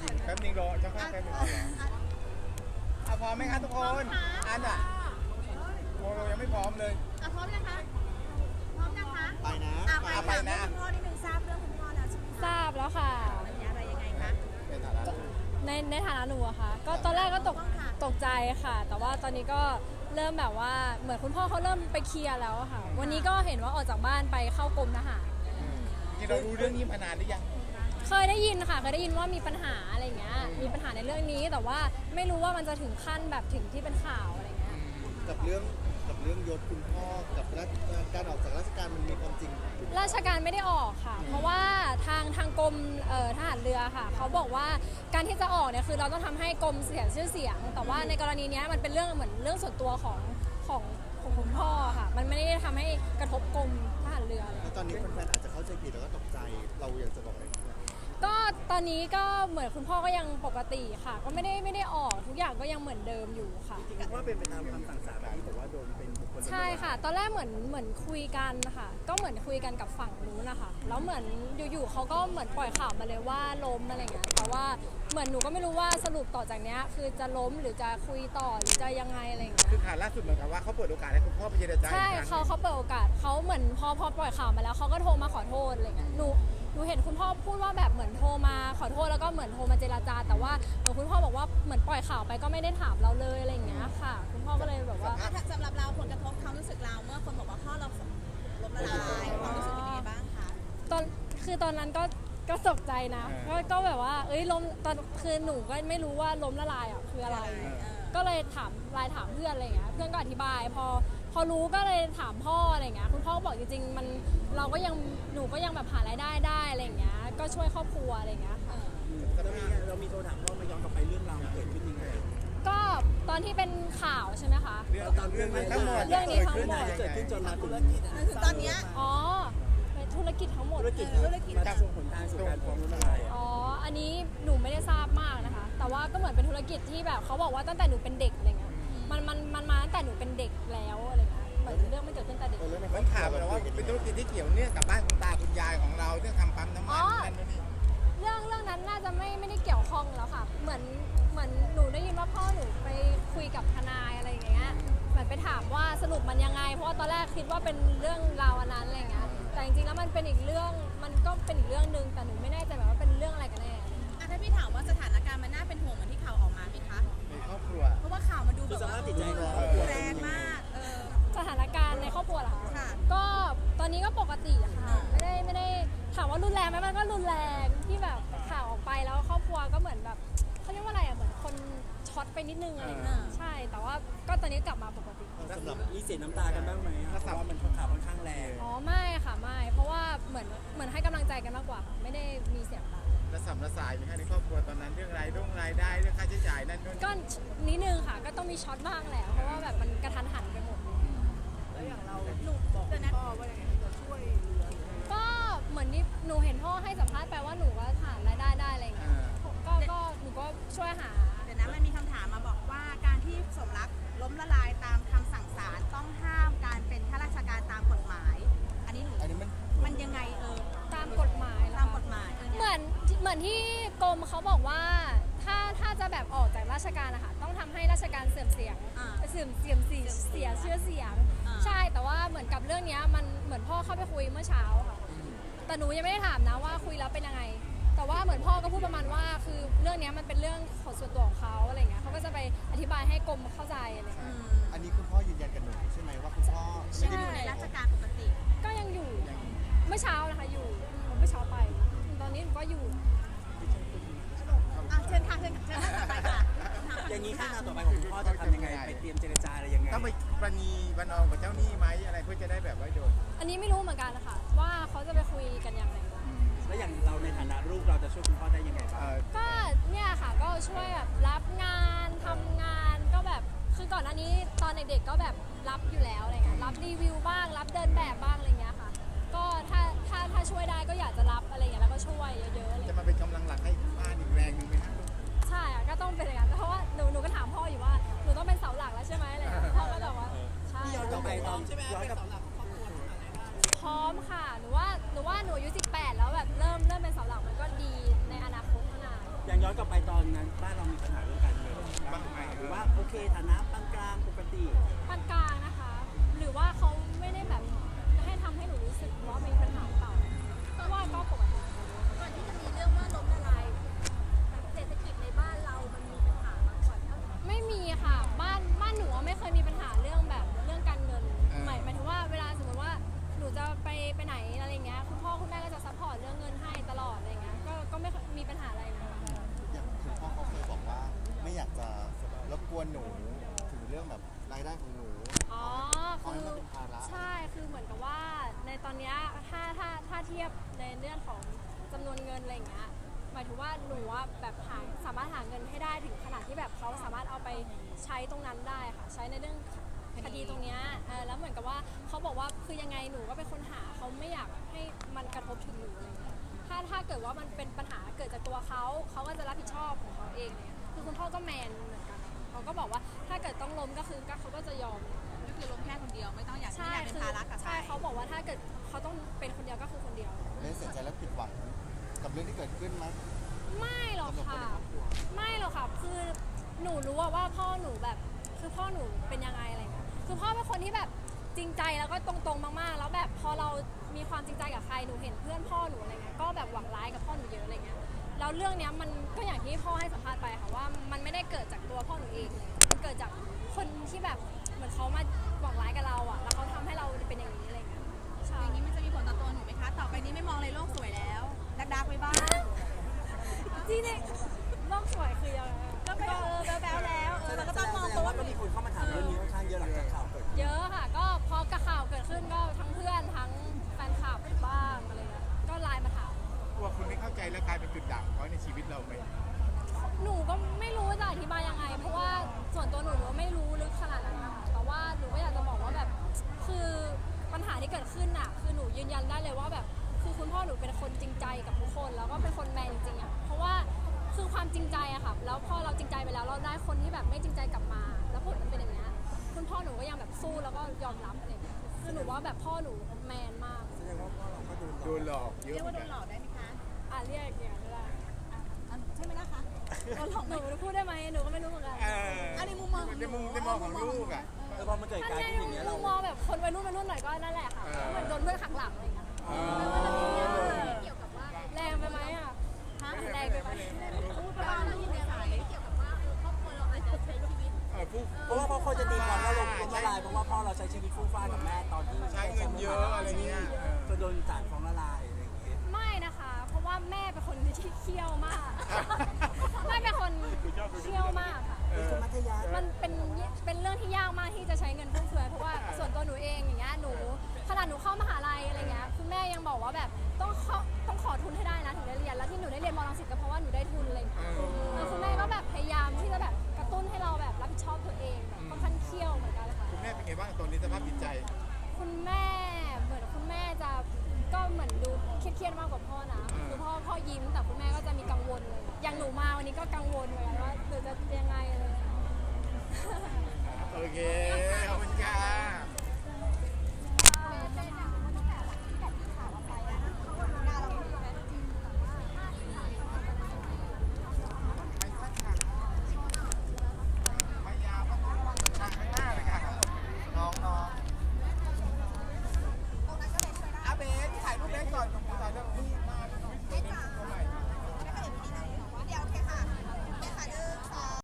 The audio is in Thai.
จะยิงแป๊บนึงรอจะพาพแป๊บนึงอะพร้อมไหมคะทุกคน อันอะโมโรยังไม่พร้อมเลย อะพร้อมยังคะพร้อมยังคะไปนะอะไปไปนะถามเรื่องคุณพ่อนิดนึงทราบเรื่องคุณพ่อแล้วใช่ไหมคะทราบแล้วค่ะ มันอะไรยังไงคะ เป็นฐานะในในฐานะหนูอะค่ะ ก็ตอนแรกก็ตกตกใจค่ะ แต่ว่าตอนนี้ก็เริ่มแบบว่าเหมือนคุณพ่อเขาเริ่มไปเคลียร์แล้วอะค่ะ วันนี้ก็เห็นว่าออกจากบ้านไปเข้ากรมทหารอืมจริงๆเรารู้เรื่องนี้มานานหรือยัง เคยได้ยินค่ะ เคยได้ยินว่ามีปัญหาอะไรอย่างเงี้ย มีปัญหาในเรื่องนี้ แต่ว่าไม่รู้ว่ามันจะถึงขั้นแบบถึงที่เป็นข่าวอะไรเงี้ย กับเรื่องกับเรื่องยศคุณพ่อกับราชการออกจากราชการมันมีความจริงราชการไม่ได้ออกค่ะ เพราะว่าทางทางกรมเอ่อทหารเรือค่ะ เขาบอกว่าการที่จะออกเนี่ยคือเราต้องทำให้กรมเสียชื่อเสียง แต่ว่าในกรณีเนี้ยมันเป็นเรื่องเหมือนเรื่องส่วนตัวของของของคุณพ่อค่ะ มันไม่ได้ทำให้กระทบกรมทหารเรือเลย แล้วตอนนี้แฟนๆอาจจะเข้าใจผิดแล้วก็ตกใจเราอยากจะบอกอะไร ก็ตอนนี้ก็เหมือนคุณพ่อก็ยังปกติค่ะ ก็ไม่ได้ไม่ได้ออกทุกอย่างก็ยังเหมือนเดิมอยู่ค่ะ จริงๆว่าเป็นไปตามคำสั่งศาลที่บอกว่าโดนเป็นบุคคลใช่ค่ะ ตอนแรกเหมือนเหมือนคุยกันค่ะ ก็เหมือนคุยกันกับฝั่งนู้นนะคะแล้วเหมือนอยู่ๆเขาก็เหมือนปล่อยข่าวมาเลยว่าล้มอะไรเงี้ยแต่ว่าเหมือนหนูก็ไม่รู้ว่าสรุปต่อจากเนี้ยคือจะล้มหรือจะคุยต่อหรือจะยังไงอะไรเงี้ย คือข่าวล่าสุดเหมือนกับว่าเขาเปิดโอกาสให้คุณพ่อไปเจรจาใช่อีกครั้งเขาเขาเปิดโอกาสเขาเหมือนพอพอปล่อยข่าวมาแล้วเขาก็โทรมาขอโทษอะไรเงี้ยหนู หนูเห็นคุณพ่อพูดว่าแบบเหมือนโทรมาขอโทษแล้วก็เหมือนโทรมาเจรจา แต่ว่าเหมือนคุณพ่อบอกว่าเหมือนปล่อยข่าวไปก็ไม่ได้ถามเราเลยอะไรอย่างเงี้ยค่ะ คุณพ่อก็เลยแบบว่าอะสำหรับเราผลกระทบความรู้สึกเราเมื่อคนบอกว่าพ่อเราล้มละลายความรู้สึกเป็นยังไงบ้างคะตอนคือตอนนั้นก็ก็ตกใจนะ ก็ก็แบบว่า เอ้ยล้มตอนคือหนูก็ไม่รู้ว่าล้มละลายอะคืออะไร ก็เลยถามไลน์ถามเพื่อนอะไรอย่างเงี้ย เพื่อนก็อธิบายพอ พอรู้ก็เลยถามพ่ออะไรอย่างเงี้ยคุณพ่อก็บอกจริงๆมันเราก็ยังหนูก็ยังแบบหารายได้ได้อะไรอย่างเงี้ยก็ช่วยครอบครัวอะไรอย่างเงี้ยค่ะ เรามีเรามีโทรถามพ่อมาย้อนกลับไปเรื่องราวมันเกิดขึ้นยังไงก็ตอนที่เป็นข่าวใช่ไหมคะ เรื่องเรื่องนี้ทั้งหมดเรื่องนี้ทั้งหมด เกิดขึ้นจนมาถึงถึงตอนเนี้ย อ๋อเป็นธุรกิจทั้งหมด ธุรกิจที่มาส่งผลทางสู่การฟ้องล้มละลายอะอ๋อ อันนี้หนูไม่ได้ทราบมากนะคะ แต่ว่าก็เหมือนเป็นธุรกิจที่แบบเขาบอกว่าตั้งแต่หนูเป็นเด็กอะไรเงี้ย มันมันมันมาตั้งแต่หนูเป็นเด็กแล้วอะไรเงี้ยเหมือนเรื่องมันเกิดขึ้นแต่เด็กเออแล้วในเหมือนข่าวแบบว่าเป็นธุรกิจที่เกี่ยวเนื่องกับบ้านคุณตาคุณยายของเราเรื่องทำปั๊มน้ำมันนั่นนู่นนี่เรื่องเรื่องนั้นน่าจะไม่ไม่ได้เกี่ยวข้องแล้วค่ะ เหมือนเหมือนหนูได้ยินว่าพ่อหนูไปคุยกับทนายอะไรอย่างเงี้ย เหมือนไปถามว่าสรุปมันยังไง เพราะว่าตอนแรกคิดว่าเป็นเรื่องราวอันนั้นอะไรเงี้ย แต่จริงๆแล้วมันเป็นอีกเรื่อง มันก็เป็นอีกเรื่องหนึ่งแต่หนูไม่แน่ใจแบบว่าเป็นเรื่องอะไรกันแน่ อะถ้าพี่ถามว่าสถานการณ์มันน่าเป็นห่วงเหมือนที่ข่าวออกมาไหมคะใน ครอบครัว เพราะว่าข่าวมันดูคืแบอบสว่าภาพจิตใจของคเอรอบครัวอแรงมาก เออ สถานการณ์ในครอบครัวเหรอคะค่ะ ก็ตอนนี้ก็ปกติอะค่ะ ไม่ได้ไม่ได้ถามว่ารุนแรงไหมมันก็รุนแรงที่แบบข่าวออกไปแล้วครอบครัวก็เหมือนแบบเขาเรียกว่าอะไรอะเหมือนคนช็อตไปนิดนึงอะไรอย่างเงี้ยอ่าใช่ แต่ว่าก็ตอนนี้กลับมาปกติ สำหรับมีเสียน้ำตากันบ้างไหมอะเพราะว่ามันข่าวค่อนข้างแรง อ๋อไม่ค่ะไม่ เพราะว่าเหมือนเหมือนให้กำลังใจกันมากกว่าค่ะไม่ได้มีเสียงดัง ระสำระสายไหมคะในครอบครัวตอนนั้นเรื่องรายรุ่งรายได้เรื่องค่าใช้จ่ายนั่นนู่นก็นิดนึงค่ะ ก็ต้องมีช็อตบ้างแหละเพราะว่าแบบมันกระทันหันไปหมดเลยหนูบอกคุณพ่อว่ายังไง อนที่กรมเขาบอกว่าถ้าถ้าจะแบบออกจากราชการนะคะต้องทำให้ราชการเสื่อมเสียงอ่าเสื่อมเสียมสีเสียชื่อเสียง อ่า ใช่แต่ว่าเหมือนกับเรื่องเนี้ยมันเหมือนพ่อเข้าไปคุยเมื่อเช้าค่ะแต่หนูยังไม่ได้ถามนะว่าคุยแล้วเป็นยังไง แต่ว่าเหมือนพ่อก็พูดประมาณว่า คือเรื่องเนี้ยมันเป็นเรื่องของส่วนตัวของเขาอะไรเงี้ยเขาก็จะไปอธิบายให้กรมเข้าใจอะไรอืเงี้ยมอันนี้คุณพ่อยืนยันกับหนูใช่ไหมว่าคุณพ่อไม่ได้ยังมีอยู่ในราชการปกติ ก็ยังอยู่ เมื่อเช้านะคะอยู่เมื่อเช้าไป ตอนนี้หนูก็อยู่ อย่างนี้ขั้นตอนต่อไปของคุณพ่อจะทำยังไงไปเตรียมเจรจาอะไรยังไงต้องไปประนีประนอมกับเจ้าหนี้ไหมอะไรเพื่อจะได้แบบว่าโดนอันนี้ไม่รู้เหมือนกันนะคะว่าเขาจะไปคุยกันยังไงแล้วอย่างเราในฐานะลูกเราจะช่วยคุณพ่อได้ยังไงบ้างเอ่อก็เนี่ยค่ะก็ช่วยแบบรับงานทำงานก็แบบคือก่อนหน้านี้ตอนเด็กๆก็แบบรับอยู่แล้วอะไรเงี้ยรับรีวิวบ้าง รับเดินแบบบ้างอะไรเงี้ยค่ะ ก็ถ้าถ้าถ้าช่วยได้ก็อยากจะรับอะไรเงี้ยแล้วก็ช่วยเยอะๆอะไรจะเงี้ยมาเป็นกำลังหลักให้บ้านอีกแรงหนึ่งไหมครับใช่อะก็ต้องเป็นอย่างนั้นเพราะว่าหนูหนูก็ถามพ่ออยู่ว่าหนูต้องเป็นเสาหลักแล้วใช่ไหมอะไรเงี้ยพ่อก็แบบว่าใช่ ย้อนกลับไปตอนย้อนกลับพร้อมค่ะ หนูว่า หนูว่าหนูอายุ18 แล้วแบบเริ่มเริ่มเป็นเสาหลักมันก็ดีในอนาคตข้างหน้าอย่างอย่างย้อนกลับไปตอนนั้นบ้านเรามีปัญหาเรื่องการเงินบ้างไหมหรือว่าโอเคฐานะปานกลางปกติ เทียบในเรื่องของจำนวนเงินอะไรเงี้ยหมายถึงว่าหนูอะแบบหาสามารถหาเงินให้ได้ถึงขนาดที่แบบเขาสามารถเอาไปใช้ตรงนั้นได้ค่ะ ใช้ในเรื่องคดีตรงเนี้ยเออแล้วเหมือนกับว่าเขาบอกว่าคือยังไงหนูก็เป็นคนหาเขาไม่อยากให้มันกระทบถึงหนูอะไรเงี้ยถ้าถ้าเกิดว่ามันเป็นปัญหาเกิดจากตัวเขาเขาก็จะรับผิดชอบของเขาเองเนี่ยคือคุณพ่อก็แมนเหมือนกันเขาก็บอกว่าถ้าเกิดต้องล้มก็คือก็เขาก็จะยอม ก็คือล้มแค่คนเดียวไม่ต้องอยากไม่ใช่อยากเป็นคือภาระกับใคร ใช่เขาบอกว่าถ้าเกิด เขาต้องเป็นคนเดียวก็คือคนเดียวไม่เสียใจและผิดหวังกับเรื่องที่เกิดขึ้นไหมไม่หรอกสำหรับคนค่ะ ในครอบครัวไม่หรอกค่ะ คือหนูรู้อะว่าพ่อหนูแบบ คือพ่อหนูเป็นยังไงอะไรเงี้ย คือพ่อเป็นคนที่แบบจริงใจแล้วก็ตรงๆมากๆ แล้วแบบพอเรามีความจริงใจกับใครหนูเห็นเพื่อนพ่อหนูอะไรเงี้ย ก็แบบหวังร้ายกับพ่อหนูเยอะอะไรเงี้ย แล้วเรื่องเนี้ยมันก็อย่างที่ ยืนยันได้เลยว่าแบบคือคุณพ่อหนูเป็นคนจริงใจกับทุกคน แล้วก็เป็นคนแมนจริงๆอะเพราะว่าคือความจริงใจอะค่ะแล้วพอเราจริงใจไปแล้วเราได้คนที่แบบไม่จริงใจกลับมา แล้วผลมันเป็นอย่างเงี้ยคุณพ่อหนูก็ยังแบบสู้แล้วก็ยอมรับอะไรอย่างเงี้ยคือหนูว่าแบบพ่อหนูแมนมากแสดงว่าพ่อเราก็โดนหลโดอกนหลอกเยอะเรียกเหมืว่าอนโดกันนหลอกได้ไหมคะอะเรียกอย่างนี้ก็ได้อะอะใช่ไหมนะคะโดนหลอกไหหมนูพูดได้ไหมหนูก็ไม่รู้เหมือนกัน เอออันในมุมมองของหในนูมุมในมุมของลูกอะ เออพอมันเกิดถ้าการในที่อย่างเงี้ยเรามุมมองแบบคนวัยรุ่นวัยรุ่นหน่อยก็นั่นแหละค่ะเออเหมือนโดนเพื่อนหักหลังอะไรอย่างเงี้ยเอเกี่ยวกับว่าแรงไปไหมอะฮะอแรงไปไหมพูดไปว่าเราอยู่ในสายเกี่ยวกับว่าเออครอบครัวเราอาจจะใช้ชีวิตเออผู้เพราะว่าพ่อคนจะตีความว่าลงล้มละลายเพราะว่าพ่อเราใช้ชีวิตฟู่ฟ้ากับแม่ตอนที่ใช้เงินเยอะอะไรเงี้ยเออจนโดนศา หนูเข้ามหาลัยอะไรเงี้ยคุณแม่ยังบอกว่าแบบต้องเข้าต้องขอทุนให้ได้นะถึงได้เรียนแล้วที่หนูได้เรียนมรังสิตก็เพราะว่าหนูได้ทุนอะไรอย่างเลยแล้วคุณแม่ก็แบบพยายามที่จะแบบกระตุ้นให้เราแบบรับผิดชอบตัวเองแบบค่อนข้างเคี่ยวเหมือนกันเลยค่ะ คุณแม่เป็นไงบ้างตอนนี้สภาพจิตใจ คุณแม่เหมือนคุณแม่จะก็เหมือนดูเครียดๆมากกว่าพ่อนะอืมคือพ่อพ่อยิ้มแต่คุณแม่ก็จะมีกังวลเลยอย่างหนูมาวันนี้ก็กังวลเหมือนกันว่าหนูจะยังไงอะไรอย่างเลย โอเคขอบคุณค่ะ